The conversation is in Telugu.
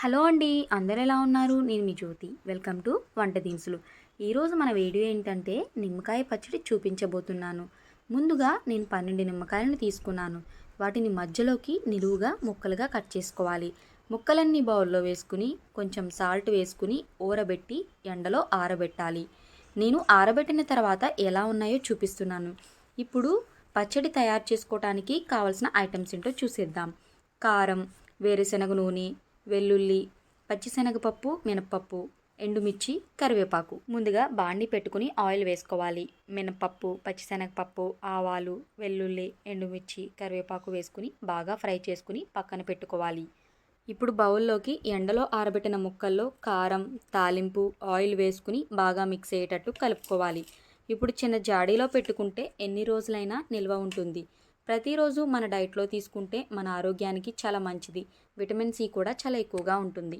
హలో అండి అందరు ఎలా ఉన్నారు? నేను మీ జ్యోతి. వెల్కమ్ టు వంట దినుసులు. ఈరోజు మన వీడియో ఏంటంటే నిమ్మకాయ పచ్చడి చూపించబోతున్నాను. ముందుగా నేను పన్నెండు నిమ్మకాయలను తీసుకున్నాను. వాటిని మధ్యలోకి నిలువుగా ముక్కలుగా కట్ చేసుకోవాలి. ముక్కలన్నీ బౌల్లో వేసుకుని కొంచెం సాల్ట్ వేసుకుని ఊరబెట్టి ఎండలో ఆరబెట్టాలి. నేను ఆరబెట్టిన తర్వాత ఎలా ఉన్నాయో చూపిస్తున్నాను. ఇప్పుడు పచ్చడి తయారు చేసుకోవడానికి కావాల్సిన ఐటమ్స్ ఏంటో చూసేద్దాం. కారం వేరుశనగ నూనె వెల్లుల్లి పచ్చిశనగపప్పు మినపప్పు ఎండుమిర్చి కరివేపాకు. ముందుగా బాండి పెట్టుకుని ఆయిల్ వేసుకోవాలి. మినపప్పు పచ్చిశనగపప్పు ఆవాలు వెల్లుల్లి ఎండుమిర్చి కరివేపాకు వేసుకుని బాగా ఫ్రై చేసుకుని పక్కన పెట్టుకోవాలి. ఇప్పుడు బౌల్లోకి ఎండలో ఆరబెట్టిన ముక్కల్లో కారం తాలింపు ఆయిల్ వేసుకుని బాగా మిక్స్ అయ్యేటట్టు కలుపుకోవాలి. ఇప్పుడు చిన్న జాడీలో పెట్టుకుంటే ఎన్ని రోజులైనా నిల్వ ఉంటుంది. ప్రతిరోజు మన డైట్లో తీసుకుంటే మన ఆరోగ్యానికి చాలా మంచిది. విటమిన్ సి కూడా చాలా ఎక్కువగా ఉంటుంది.